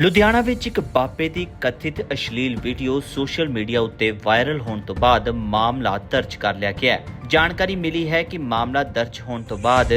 ਲੁਧਿਆਣਾ ਵਿੱਚ ਇੱਕ ਬਾਪੇ ਦੀ ਕਥਿਤ ਅਸ਼ਲੀਲ ਵੀਡੀਓ ਸੋਸ਼ਲ ਮੀਡੀਆ ਉੱਤੇ ਵਾਇਰਲ ਹੋਣ ਤੋਂ ਬਾਅਦ ਮਾਮਲਾ ਦਰਜ ਕਰ ਲਿਆ ਗਿਆ ਹੈ। ਜਾਣਕਾਰੀ ਮਿਲੀ ਹੈ ਕਿ ਮਾਮਲਾ ਦਰਜ ਹੋਣ ਤੋਂ ਬਾਅਦ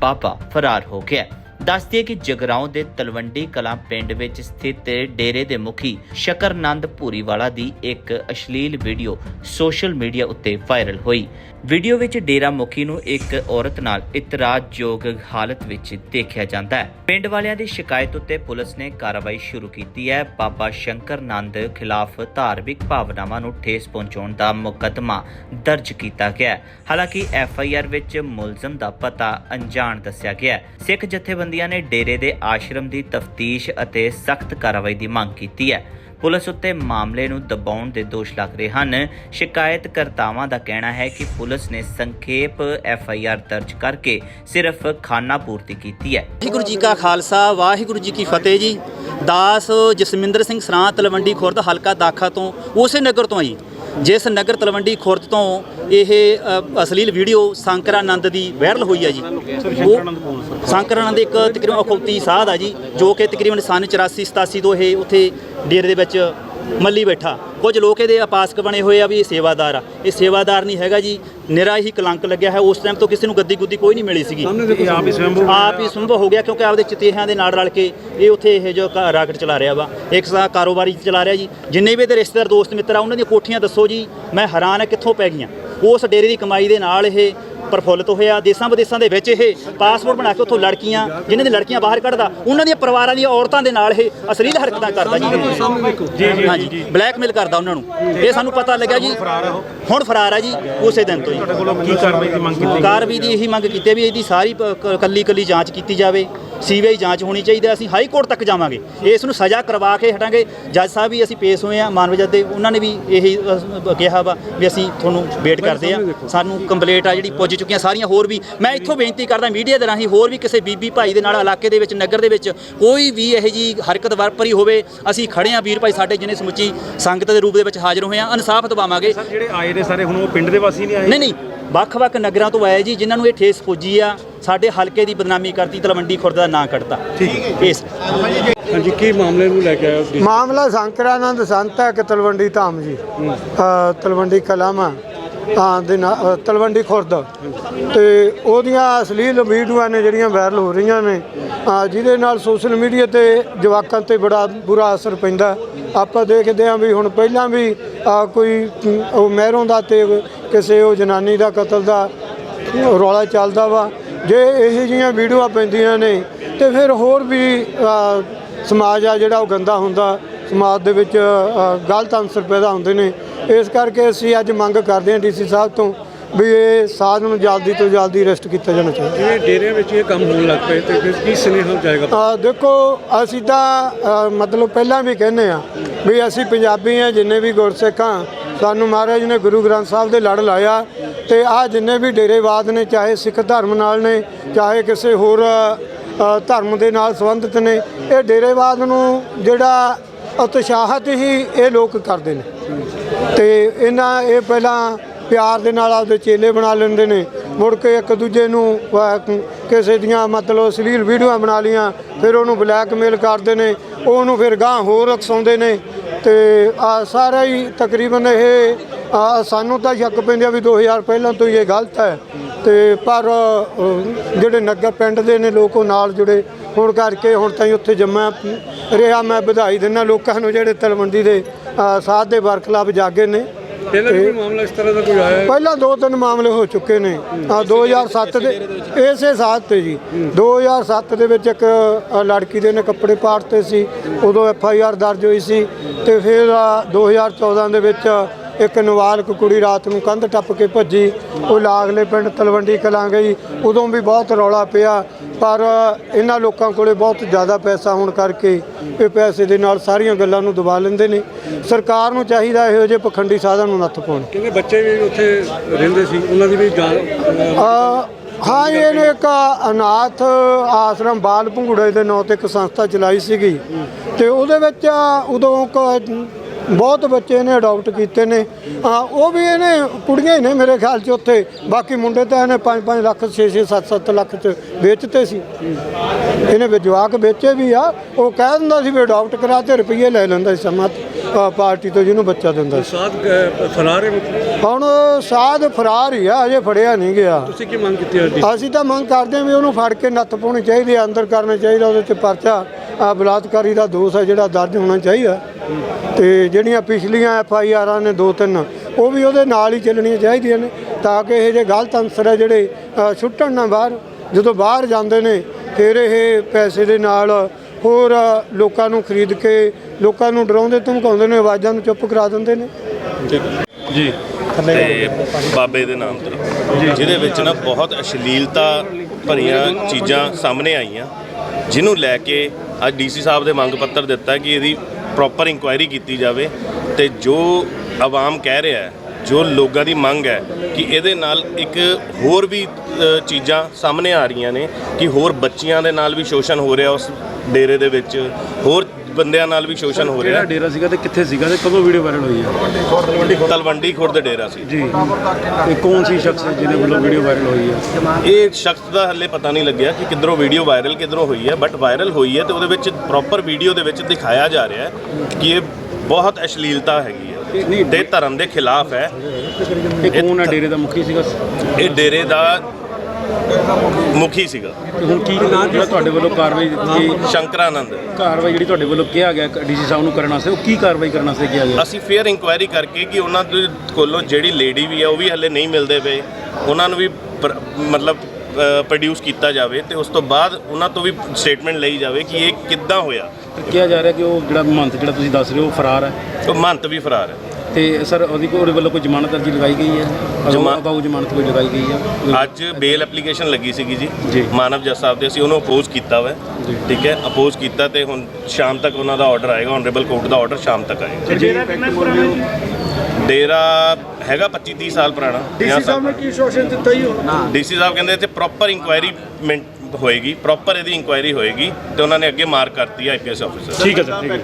ਬਾਬਾ ਫਰਾਰ ਹੋ ਗਿਆ ਹੈ। ਦੱਸਦੀ ਹੈ ਕਿ ਜਗਰਾਉਂ ਦੇ ਤਲਵੰਡੀ ਕਲਾਂ ਪਿੰਡ ਵਿੱਚ ਸਥਿਤ ਡੇਰੇ ਦੇ ਮੁਖੀ ਸ਼ਕਰਨੰਦ ਭੂਰੀਵਾਲਾ ਦੀ ਇੱਕ ਅਸ਼ਲੀਲ ਵੀਡੀਓ ਸੋਸ਼ਲ ਮੀਡੀਆ ਉੱਤੇ ਵਾਇਰਲ ਹੋਈ। ਵੀਡੀਓ ਵਿੱਚ ਡੇਰਾ ਮੁਖੀ ਨੂੰ ਇੱਕ ਔਰਤ ਨਾਲ ਇਤਰਾਜ਼ਯੋਗ ਹਾਲਤ ਵਿੱਚ ਦੇਖਿਆ ਜਾਂਦਾ ਹੈ। ਪਿੰਡ ਵਾਲਿਆਂ ਦੀ ਸ਼ਿਕਾਇਤ ਉੱਤੇ ਪੁਲਿਸ ਨੇ ਕਾਰਵਾਈ ਸ਼ੁਰੂ ਕੀਤੀ ਹੈ। ਬਾਬਾ ਸ਼ੰਕਰ ਨੰਦ ਖਿਲਾਫ ਧਾਰਮਿਕ ਭਾਵਨਾਵਾਂ ਨੂੰ ਠੇਸ ਪਹੁੰਚਾਉਣ ਦਾ ਮੁਕੱਦਮਾ ਦਰਜ ਕੀਤਾ ਗਿਆ ਹੈ। ਹਾਲਾਂਕਿ ਐਫ ਆਈ ਆਰ ਵਿੱਚ ਮੁਲਜ਼ਮ ਦਾ ਪਤਾ ਅਣਜਾਣ ਦੱਸਿਆ ਗਿਆ ਹੈ। ਸਿੱਖ ਜਥੇਬੰਦੀਆਂ ਨੇ ਡੇਰੇ ਦੇ ਆਸ਼ਰਮ ਦੀ ਤਫਤੀਸ਼ ਅਤੇ ਸਖਤ ਕਾਰਵਾਈ ਦੀ ਮੰਗ ਕੀਤੀ ਹੈ। ਪੁਲਿਸ ਉੱਤੇ ਮਾਮਲੇ ਨੂੰ ਦਬਾਉਣ ਦੇ ਦੋਸ਼ ਲੱਗ ਰਹੇ ਹਨ। ਸ਼ਿਕਾਇਤਕਰਤਾਵਾਂ ਦਾ ਕਹਿਣਾ ਹੈ ਕਿ ਪੁਲਿਸ ਨੇ ਸੰਖੇਪ ਐਫ ਆਈ ਆਰ ਦਰਜ ਕਰਕੇ ਸਿਰਫ ਖਾਨਾ ਪੂਰਤੀ ਕੀਤੀ ਹੈ। ਵਾਹਿਗੁਰੂ ਜੀ ਕਾ ਖਾਲਸਾ, ਵਾਹਿਗੁਰੂ ਜੀ ਕੀ ਫਤਿਹ ਜੀ। ਦਾਸ ਜਸਮਿੰਦਰ ਸਿੰਘ ਸਰਾਂ ਤਲਵੰਡੀ ਖੁਰਦ ਹਲਕਾ ਦਾਖਾ ਤੋਂ, ਉਸੇ ਨਗਰ ਤੋਂ ਆਈ ਜਿਸ ਨਗਰ ਤਲਵੰਡੀ ਖੁਰਦ ਤੋਂ ਇਹ ਅ, ਅਸਲੀਲ ਵੀਡੀਓ ਸੰਕਰਾਨੰਦ ਦੀ ਵਾਇਰਲ ਹੋਈ ਹੈ ਜੀ। ਉਹ ਸੰਕਰਾਨੰਦ ਇੱਕ ਤਕਰੀਬਨ ਅਖੌਤੀ ਸਾਧ ਆ ਜੀ ਜੋ ਕਿ ਤਕਰੀਬਨ ਸਨ 84 87 ਤੋਂ ਇਹ ਉੱਥੇ ਡੇਰੇ ਦੇ ਵਿੱਚ ਮੱਲੀ ਬੈਠਾ। ਕੁਝ ਲੋਕ ਇਹਦੇ ਆਪਾਸਕ ਬਣੇ ਹੋਏ ਆ ਵੀ ਇਹ ਸੇਵਾਦਾਰ ਆ। ਇਹ ਸੇਵਾਦਾਰ ਨਹੀਂ ਹੈਗਾ ਜੀ। ਨਿਰਾ ਹੀ ਕਲੰਕ ਲੱਗਿਆ ਹੈ। ਉਸ ਟਾਈਮ ਤੋਂ ਕਿਸੇ ਨੂੰ ਗੱਦੀ ਗੁੱਦੀ ਕੋਈ ਨਹੀਂ ਮਿਲੀ ਸੀਗੀ। ਇਹ ਆਪ ਹੀ ਸਵੈੰਭੂ ਆਪ ਹੀ ਸੰਭਵ ਹੋ ਗਿਆ ਕਿਉਂਕਿ ਆਪਦੇ ਚਤੇਹਾਂ ਦੇ ਨਾਲ ਰਲ ਕੇ ਇਹ ਉੱਥੇ ਇਹ ਜੋ ਕ- ਰਾਕਟ ਚਲਾ ਰਿਹਾ ਵਾ। ਇੱਕ ਸਾ ਕਾਰੋਬਾਰੀ ਚਲਾ ਰਿਹਾ ਜੀ। ਜਿੰਨੇ ਵੀ ਇਹਦੇ ਰਿਸ਼ਤੇਦਾਰ ਦੋਸਤ ਮਿੱਤਰ ਆ ਉਹਨਾਂ ਦੀਆਂ ਕੋਠੀਆਂ ਦੱਸੋ ਜੀ। ਮੈਂ ਹੈਰਾਨ ਆ ਕਿੱਥੋਂ ਪੈ ਗਈਆਂ। ਉਸ ਡੇਰੇ ਦੀ ਕਮਾਈ ਦੇ ਨਾਲ ਇਹ ਪ੍ਰਫੁੱਲਤ ਹੋਇਆ। ਦੇਸਾਂ ਵਿਦੇਸਾਂ ਦੇ ਵਿੱਚ ਇਹ ਪਾਸਪੋਰਟ ਬਣਾ ਕੇ ਉੱਥੋਂ ਲੜਕੀਆਂ ਜਿਨ੍ਹਾਂ ਦੀ ਲੜਕੀਆਂ ਬਾਹਰ ਕੱਢਦਾ ਉਹਨਾਂ ਦੀਆਂ ਪਰਿਵਾਰਾਂ ਦੀਆਂ ਔਰਤਾਂ ਦੇ ਨਾਲ ਇਹ ਅਸਲੀਲ ਹਰਕਤਾਂ ਕਰਦਾ ਜੀ। ਹਾਂਜੀ ਬਲੈਕਮੇਲ ਕਰਦਾ ਉਹਨਾਂ ਨੂੰ। ਇਹ ਸਾਨੂੰ ਪਤਾ ਲੱਗਿਆ ਜੀ ਹੁਣ ਫਰਾਰ ਆ ਜੀ ਉਸੇ ਦਿਨ ਤੋਂ ਜੀ ਕੋਲੋਂ ਕੀ ਕਾਰਵਾਈ ਦੀ ਮੰਗ ਕੀਤੀ ਕਾਰਵਾਈ ਦੀ ਇਹੀ ਮੰਗ ਕੀਤੀ ਹੈ ਵੀ ਇਹਦੀ ਸਾਰੀ ਪ- ਕ- ਕੱਲੀ ਕੱਲੀ ਜਾਂਚ ਕੀਤੀ ਜਾਵੇ। ਸੀਬੀਆਈ ਜਾਂਚ ਹੋਣੀ ਚਾਹੀਦੀ ਹੈ ਅਸੀਂ ਹਾਈ ਕੋਰਟ ਤੱਕ ਜਾਵਾਂਗੇ। ਇਸ ਨੂੰ ਸਜ਼ਾ ਕਰਵਾ ਕੇ ਹਟਾਂਗੇ। ਜੱਜ ਸਾਹਿਬ ਵੀ ਅਸੀਂ ਪੇਸ਼ ਹੋਏ ਆ ਮਾਨਵ ਜੱਜ ਦੇ ਉਹਨਾਂ ਨੇ ਵੀ ਇਹੀ ਕਿਹਾ ਵਾ ਵੀ ਅਸੀਂ ਤੁਹਾਨੂੰ ਵੇਟ ਕਰਦੇ ਆ ਸਾਨੂੰ ਕੰਪਲੇਂਟ ਆ ਜਿਹੜੀ ਪੁੱਜ ਚੁੱਕੀਆਂ ਸਾਰੀਆਂ ਹੋਰ ਵੀ ਮੈਂ ਇੱਥੋਂ ਬੇਨਤੀ ਕਰਦਾ ਮੀਡੀਆ ਦੇ ਰਾਹੀਂ ਹੋਰ ਵੀ ਕਿਸੇ ਬੀਬੀ ਭਾਈ ਦੇ ਨਾਲ ਇਲਾਕੇ ਦੇ ਵਿੱਚ ਨਗਰ ਦੇ ਵਿੱਚ ਕੋਈ ਵੀ ਇਹੋ ਜੀ ਹਰਕਤ ਵਾਪਰੀ ਹੋਵੇ ਅਸੀਂ ਖੜੇ ਆ ਵੀਰ ਭਾਈ ਸਾਡੇ ਜਿਹਨੇ ਸਮੁੱਚੀ ਸੰਗਤ ਦੇ ਰੂਪ ਦੇ ਵਿੱਚ ਹਾਜ਼ਰ ਹੋਏ ਆ ਇਨਸਾਫ ਦਿਵਾਵਾਂਗੇ। ਜਿਹੜੇ ਆਏ ਨੇ ਸਾਰੇ ਹੁਣ ਉਹ ਪਿੰਡ ਦੇ ਵਾਸੀ ਨਹੀਂ ਆਏ? ਨਹੀਂ ਨਹੀਂ ਵੱਖ-ਵੱਖ ਨਗਰਾਂ ਤੋਂ ਆਏ ਜੀ ਜਿਨ੍ਹਾਂ ਨੂੰ ਇਹ ਠੇਸ ਪੁੱਜੀ ਆ ਸਾਡੇ ਹਲਕੇ ਦੀ ਬਦਨਾਮੀ ਕਰਤੀ ਤਲਵੰਡੀ ਖੁਰਦ ਦਾ ਨਾਂ ਕੱਢਤਾ। ਠੀਕ ਇਸ ਹਾਂਜੀ ਕੀ ਮਾਮਲੇ ਨੂੰ ਲੈ ਕੇ ਆਏ ਹੋ ਮਾਮਲਾ ਸ਼ੰਕਰਾਨੰਦ ਸੰਤ ਹੈ ਕਿ ਤਲਵੰਡੀ ਧਾਮ ਜੀ। ਅ, ਤਲਵੰਡੀ ਕਲਾਮਾ ਹਾਂ। ਦੇ ਨਾ- ਅ, ਤਲਵੰਡੀ ਖੁਰਦ। ਤੇ ਉਹਦੀਆਂ ਅਸਲੀਲ ਵੀਡੀਓਆਂ ਨੇ ਜਿਹੜੀਆਂ ਵਾਇਰਲ ਹੋ ਰਹੀਆਂ ਨੇ ਅ, ਜਿਹਦੇ ਨਾਲ ਸੋਸ਼ਲ ਮੀਡੀਆ ਤੇ ਜਵਾਕਾਂ ਤੇ ਬੜਾ ਬੁਰਾ ਅਸਰ ਪੈਂਦਾ। ਆਪਾਂ ਦੇਖਦੇ ਹਾਂ ਵੀ ਹੁਣ ਪਹਿਲਾਂ ਵੀ ਅ, ਕੋਈ ਅਮ, ਉਹ ਮਹਿਰੋਂ ਦਾ ਤੇ ਕਿਸੇ ਉਹ ਜਨਾਨੀ ਦਾ ਕਤਲ ਦਾ ਰੌਲਾ ਚੱਲਦਾ ਵਾ। ਜੇ ਇਹੋ ਜਿਹੀਆਂ ਵੀਡੀਓਆਂ ਪੈਂਦੀਆਂ ਨੇ ਤੇ ਫਿਰ ਹੋਰ ਵੀ ਸਮਾਜ ਆ ਜਿਹੜਾ ਉਹ ਗੰਦਾ ਹੁੰਦਾ। ਸਮਾਜ ਦੇ ਵਿੱਚ ਗਲਤ ਅੰਸਰ ਪੈਦਾ ਹੁੰਦੇ ਨੇ। ਇਸ ਕਰਕੇ ਅਸੀਂ ਅੱਜ ਮੰਗ ਕਰਦੇ ਹਾਂ ਡੀਸੀ ਸਾਹਿਬ ਤੋਂ ਵੀ ਇਹ ਸਾਧ ਨੂੰ ਜਲਦੀ ਤੋਂ ਜਲਦੀ ਅਰੈਸਟ ਕੀਤਾ ਜਾਣਾ ਚਾਹੀਦਾ। ਜਿਵੇਂ ਡੇਰਿਆਂ ਵਿੱਚ ਇਹ ਕੰਮ ਹੋਣ ਲੱਗ ਪਏ ਤੇ ਫਿਰ ਕੀ ਸੁਨੇਹਾ ਜਾਏਗਾ? ਅ, ਦੇਖੋ ਅਸੀਂ ਤਾਂ ਮਤਲਬ ਪਹਿਲਾਂ ਵੀ ਕਹਿੰਦੇ ਆ ਵੀ ਅਸੀਂ ਪੰਜਾਬੀ ਆ ਜਿੰਨੇ ਵੀ ਗੁਰਸਿੱਖ ਹਾਂ ਸਾਨੂੰ ਮਹਾਰਾਜ ਨੇ ਗੁਰੂ ਗ੍ਰੰਥ ਸਾਹਿਬ ਦੇ ਲੜ ਲਾਇਆ ਤੇ ਆ ਜਿੰਨੇ ਵੀ ਡੇਰੇਵਾਦ ਨੇ, ਚਾਹੇ ਸਿੱਖ ਧਰਮ ਨਾਲ ਨੇ, ਚਾਹੇ ਕਿਸੇ ਹੋਰ ਧਰਮ ਦੇ ਨਾਲ ਸੰਬੰਧਿਤ ਨੇ, ਇਹ ਡੇਰੇਵਾਦ ਨੂੰ ਜਿਹੜਾ ਉਤਸ਼ਾਹਤ ਹੀ ਇਹ ਲੋਕ ਕਰਦੇ ਨੇ। ਤੇ ਇਹਨਾਂ ਇਹ ਪਹਿਲਾਂ ਪਿਆਰ ਦੇ ਨਾਲ ਆਪਦੇ ਚੇਲੇ ਬਣਾ ਲੈਂਦੇ ਨੇ। ਮੁੜ ਕੇ ਇੱਕ ਦੂਜੇ ਨੂੰ ਕਿਸੇ ਦੀਆਂ ਮਤਲਬ ਸਲੀਲ ਵੀਡੀਓਆਂ ਬਣਾ ਲੀਆਂ ਫਿਰ ਉਹਨੂੰ ਬਲੈਕਮੇਲ ਕਰਦੇ ਨੇ, ਉਹਨੂੰ ਫਿਰ ਗਾਂ ਹੋਰ ਰਕਸਾਉਂਦੇ ਨੇ। ਤੇ ਆ ਸਾਰਾ ਹੀ ਤਕਰੀਬਨ ਇਹ ਆ, ਸਾਨੂੰ ਤਾਂ ਸ਼ੱਕ ਪੈਂਦਾ ਵੀ 2000 ਪਹਿਲਾਂ ਤੋਂ ਹੀ ਇਹ ਗਲਤ ਹੈ। ਤੇ ਪਰ ਅ, ਜਿਹੜੇ ਨਗਰ ਪਿੰਡ ਦੇ ਨੇ ਲੋਕ ਉਹ ਨਾਲ ਜੁੜੇ। ਹੋਣ ਕਰਕੇ ਹੁਣ ਤਾਂ ਹੀ ਉੱਥੇ ਜੰਮਿਆ। ਰਿਹਾ ਮੈਂ ਵਧਾਈ ਦਿੰਦਾ ਲੋਕਾਂ ਨੂੰ ਜਿਹੜੇ ਤਲਵੰਡੀ ਦੇ ਅ, ਸਾਧ ਦੇ ਵਰਖਲਾਫ ਜਾਗੇ ਨੇ। ਪਹਿਲਾਂ ਵੀ ਕੋਈ ਮਾਮਲਾ ਇਸ ਤਰ੍ਹਾਂ ਦਾ ਕੋਈ ਆਇਆ? ਹੈ? ਪਹਿਲਾਂ ਦੋ ਤਿੰਨ ਮਾਮਲੇ ਹੋ ਚੁੱਕੇ ਨੇ। ਆ 2007 ਦੇ ਇਸੇ ਸਾਥ ਤੇ ਜੀ। 2007 ਦੇ ਵਿੱਚ ਇੱਕ ਅ, ਲੜਕੀ ਦੇ ਨੇ ਕੱਪੜੇ ਪਾੜਤੇ ਸੀ। ਉਦੋਂ ਐਫ ਆਈ ਆਰ ਦਰਜ ਹੋਈ ਸੀ। ਤੇ ਫਿਰ ਅ, 2014 ਦੇ ਵਿੱਚ ਇੱਕ ਨਵਾਲਕ ਕੁੜੀ ਰਾਤ ਨੂੰ ਕੰਧ ਟੱਪ ਕੇ ਭੱਜੀ ਉਹ ਲਾਗਲੇ ਪਿੰਡ ਤਲਵੰਡੀ ਕਲਾਂ ਗਈ। ਉਦੋਂ ਵੀ ਬਹੁਤ ਰੌਲਾ ਪਿਆ ਪਰ ਇਹਨਾਂ ਲੋਕਾਂ ਕੋਲੇ ਬਹੁਤ ਜ਼ਿਆਦਾ ਪੈਸਾ ਹੋਣ ਕਰਕੇ ਇਹ ਪੈਸੇ ਦੇ ਨਾਲ ਸਾਰੀਆਂ ਗੱਲਾਂ ਨੂੰ ਦਬਾ ਲੈਂਦੇ ਨੇ। ਸਰਕਾਰ ਨੂੰ ਚਾਹੀਦਾ ਇਹੋ ਜਿਹੇ ਪਖੰਡੀ ਸਾਧਨ ਨੂੰ ਨੱਥ ਪਾਉਣ। ਕਹਿੰਦੇ ਬੱਚੇ ਵੀ ਉੱਥੇ ਰਹਿੰਦੇ ਸੀ? ਉਹਨਾਂ ਦੀ ਵੀ ਅ, ਹਾਂ ਇਹਨੇ ਇੱਕ ਅਨਾਥ ਆਸ਼ਰਮ ਬਾਲ ਭੰਗੂੜੇ ਦੇ ਨਾਂ ਤੇ ਇੱਕ ਸੰਸਥਾ ਚਲਾਈ ਸੀਗੀ। ਤੇ ਉਹਦੇ ਵਿੱਚ ਉਦੋਂ ਕ- ਬਹੁਤ ਬੱਚੇ ਇਹਨੇ ਅਡਾਪਟ ਕੀਤੇ ਨੇ। ਹਾਂ ਉਹ ਵੀ ਇਹਨੇ ਕੁੜੀਆਂ ਹੀ ਨੇ ਮੇਰੇ ਖਿਆਲ 'ਚ ਉੱਥੇ। ਬਾਕੀ ਮੁੰਡੇ ਤਾਂ ਇਹਨੇ 5-5 ਲੱਖ 6-6 7-7 ਲੱਖ 'ਚ ਵੇਚਤੇ ਸੀ। ਇਹਨੇ ਜਵਾਕ ਵੇਚੇ ਵੀ ਆ। ਉਹ ਕਹਿ ਦਿੰਦਾ ਸੀ ਵੀ ਅਡਾਪਟ ਕਰਾ ਤੇ ਰੁਪਈਏ ਲੈ ਲੈਂਦਾ ਸੀ ਸਮਾਂ। ਅ, ਪਾਰਟੀ ਤੋਂ ਜਿਹਨੂੰ ਬੱਚਾ ਦਿੰਦਾ ਸੀ। ਸਾਧ ਫਰਾਰ ਹੈ ਹੁਣ ਸਾਧ ਫਰਾਰ ਹੀ ਆ ਅਜੇ ਫੜਿਆ ਨਹੀਂ ਗਿਆ। ਤੁਸੀਂ ਕੀ ਮੰਗ ਕੀਤੀ ਹੈ ਅਸੀਂ ਤਾਂ ਮੰਗ ਕਰਦੇ ਹਾਂ ਵੀ ਉਹਨੂੰ ਫੜ ਕੇ ਨੱਥ ਪਾਉਣੀ ਚਾਹੀਦੀ ਅੰਦਰ ਕਰਨਾ ਚਾਹੀਦਾ ਉਹਦੇ ਤੇ ਪਰਚਾ। ਆ ਬਲਾਤਕਾਰੀ ਦਾ ਦੋਸ਼ ਹੈ ਜਿਹੜਾ ਦਰਜ ਹੋਣਾ ਚਾਹੀਦਾ। ਤੇ ਜਿਹੜੀਆਂ ਪਿਛਲੀਆਂ ਐਫ ਆਈ ਆਰਾਂ ਨੇ ਦੋ ਤਿੰਨ ਉਹ ਵੀ ਉਹਦੇ ਨਾਲ ਹੀ ਚੱਲਣੀਆਂ ਚਾਹੀਦੀਆਂ ਨੇ ਤਾਂ ਕਿ ਇਹ ਜੇ ਗਲਤ ਅੰਸਰ ਹੈ ਜਿਹੜੇ ਅ, ਸੁੱਟਣ ਨਾ ਬਾਹਰ ਜਦੋਂ ਬਾਹਰ ਜਾਂਦੇ ਨੇ ਫਿਰ ਇਹ ਪੈਸੇ ਦੇ ਨਾਲ ਹੋਰ ਲੋਕਾਂ ਨੂੰ ਖਰੀਦ ਕੇ ਲੋਕਾਂ ਨੂੰ ਡਰਾਉਂਦੇ ਧਮਕਾਉਂਦੇ ਨੇ ਆਵਾਜ਼ਾਂ ਨੂੰ ਚੁੱਪ ਕਰਾ ਦਿੰਦੇ ਨੇ। ਜੀ। ਤੇ ਬਾਬੇ ਦੇ ਨਾਮ ਤੇ। ਜਿਹਦੇ ਵਿੱਚ ਨਾ ਬਹੁਤ ਅਸ਼ਲੀਲਤਾ ਭਰੀਆਂ ਚੀਜ਼ਾਂ ਸਾਹਮਣੇ ਆਈਆਂ ਜਿਹਨੂੰ ਲੈ ਕੇ ਅੱਜ ਡੀਸੀ ਸਾਹਿਬ ਦੇ ਮੰਗ ਪੱਤਰ ਦਿੱਤਾ ਕਿ ਇਹਦੀ ਪ੍ਰੋਪਰ ਇਨਕੁਆਇਰੀ ਕੀਤੀ ਜਾਵੇ ਤੇ ਜੋ ਆਵਾਮ ਕਹਿ ਰਿਹਾ ਹੈ, ਜੋ ਲੋਕਾਂ ਦੀ ਮੰਗ ਹੈ ਕਿ ਇਹਦੇ ਨਾਲ ਇੱਕ ਹੋਰ ਵੀ ਚੀਜ਼ਾਂ ਸਾਹਮਣੇ ਆ ਰਹੀਆਂ ਨੇ ਕਿ ਹੋਰ ਬੱਚੀਆਂ ਦੇ ਨਾਲ ਵੀ ਸ਼ੋਸ਼ਣ ਹੋ ਰਿਹਾ ਉਸ ਡੇਰੇ ਦੇ ਵਿੱਚ, ਹੋਰ ਬੰਦਿਆਂ ਨਾਲ ਵੀ ਸ਼ੋਸ਼ਣ ਹੋ ਕਿਹੜਾ ਰਿਹਾ ਡੇਰਾ ਸੀਗਾ ਤੇ ਕਿੱਥੇ ਸੀਗਾ ਤੇ ਕਦੋਂ ਵੀਡੀਓ ਵਾਇਰਲ ਹੋਈ ਹੈ ਤਲਵੰਡੀ ਖੁਰਦ ਡੇਰਾ ਸੀ। ਜੀ। ਤੇ ਕੌਣ ਸੀ ਸ਼ਖਸ ਜਿਹਦੇ ਵੱਲੋਂ ਵੀਡੀਓ ਵਾਇਰਲ ਹੋਈ ਹੈ ਇਹ ਸ਼ਖਸ ਦਾ ਹੱਲੇ ਪਤਾ ਨਹੀਂ ਲੱਗਿਆ ਕਿ ਕਿੱਧਰੋਂ ਵੀਡੀਓ ਵਾਇਰਲ ਕਿੱਧਰੋਂ ਹੋਈ ਹੈ ਬਟ ਵਾਇਰਲ ਹੋਈ ਹੈ ਤੇ ਉਹਦੇ ਵਿੱਚ ਪ੍ਰੋਪਰ ਵੀਡੀਓ ਦੇ ਵਿੱਚ ਦਿਖਾਇਆ ਜਾ ਰਿਹਾ ਹੈ ਕਿ ਇਹ ਬਹੁਤ ਅਸ਼ਲੀਲਤਾ ਹੈਗੀ ਹੈ ਤੇ ਧਰਮ ਦੇ ਖਿਲਾਫ ਹੈ। ਇਹ ਕੌਣ ਹੈ ਡੇਰੇ ਦਾ ਮੁਖੀ ਸੀਗਾ? ਇਹ ਡੇਰੇ ਦਾ ਮੁਖੀ ਸੀਗਾ। ਤੇ ਹੁਣ ਕੀ ਜਿਹੜਾ ਤੁਹਾਡੇ ਵੱਲੋਂ ਕਾਰਵਾਈ ਦਿੱਤੀ ਸ਼ੰਕਰਾਨੰਦ। ਕਾਰਵਾਈ ਜਿਹੜੀ ਤੁਹਾਡੇ ਵੱਲੋਂ ਕਿਹਾ ਗਿਆ ਡੀਸੀ ਸਾਹਿਬ ਨੂੰ ਕਰਨ ਵਾਸਤੇ ਉਹ ਕੀ ਕਾਰਵਾਈ ਕਰਨ ਵਾਸਤੇ ਕਿਹਾ ਗਿਆ? ਅਸੀਂ ਫੇਅਰ ਇਨਕੁਆਇਰੀ ਕਰਕੇ ਕਿ ਉਹਨਾਂ ਦੇ ਕੋਲੋਂ ਜਿਹੜੀ ਲੇਡੀ ਵੀ ਹੈ ਉਹ ਵੀ ਹੱਲੇ ਨਹੀਂ ਮਿਲਦੇ ਪਏ। ਉਹਨਾਂ ਨੂੰ ਵੀ ਪ੍ਰ- ਮਤਲਬ ਪ੍ਰੋਡਿਊਸ ਕੀਤਾ ਜਾਵੇ ਤੇ ਉਸ ਤੋਂ ਬਾਅਦ ਉਹਨਾਂ ਤੋਂ ਵੀ ਸਟੇਟਮੈਂਟ ਲਈ ਜਾਵੇ ਕਿ ਇਹ ਕਿੱਦਾਂ ਹੋਇਆ। ਕਿਹਾ ਜਾ ਰਿਹਾ ਕਿ ਉਹ ਜਿਹੜਾ ਮੰਤ ਜਿਹੜਾ ਤੁਸੀਂ ਦੱਸ ਰਹੇ ਹੋ ਉਹ ਫਰਾਰ ਹੈ? ਉਹ ਮੰਤ ਵੀ ਫਰਾਰ ਹੈ। ਤੇ ਸਰ ਉਹਦੀ ਕੋ- ਉਹਦੇ ਵੱਲੋਂ ਕੋਈ ਜ਼ਮਾਨਤ ਅਰਜੀ ਲਗਾਈ ਗਈ ਹੈ? ਜ਼ਮਾ- ਅਗਾਊ ਅਗਾਊ ਜ਼ਮਾਨਤ ਕੋਈ ਲਗਾਈ ਗਈ ਹੈ? ਅੱਜ ਬੇਲ ਐਪਲੀਕੇਸ਼ਨ ਲੱਗੀ ਸੀਗੀ ਜੀ। ਮਾਨਵ ਜੱਜ ਸਾਹਿਬ ਦੇ ਅਸੀਂ ਉਹਨੂੰ ਅਪੋਜ਼ ਕੀਤਾ ਵਾ। ਠੀਕ ਹੈ? ਅਪੋਜ਼ ਕੀਤਾ ਤੇ ਹੁਣ ਸ਼ਾਮ ਤੱਕ ਉਹਨਾਂ ਦਾ ਆਰਡਰ ਆਏਗਾ ਆਨਰੇਬਲ ਕੋਰਟ ਦਾ ਆਰਡਰ ਸ਼ਾਮ ਤੱਕ ਆਏਗਾ। ਡੇਰਾ ਹੈਗਾ 25 30 ਸਾਲ ਪੁਰਾਣਾ ਡੀਸੀ ਸਾਹਿਬ ਨੇ ਕੀ ਸ਼ੋਸ਼ਣ ਦਿੱਤਾ ਹੀ। ਡੀਸੀ ਸਾਹਿਬ ਕਹਿੰਦੇ ਇੱਥੇ ਪ੍ਰੋਪਰ ਇਨਕੁਆਇਰੀ ਹੋਏਗੀ ਪ੍ਰੋਪਰ ਇਹਦੀ ਇਨਕੁਆਇਰੀ ਹੋਏਗੀ ਤੇ ਉਹਨਾਂ ਨੇ ਅੱਗੇ ਮਾਰਕ ਕਰਤੀ ਆਈਪੀਐਸ ਆਫੀਸਰ ਠੀਕ ਹੈ ਸਰ ਠੀਕ ਹੈ।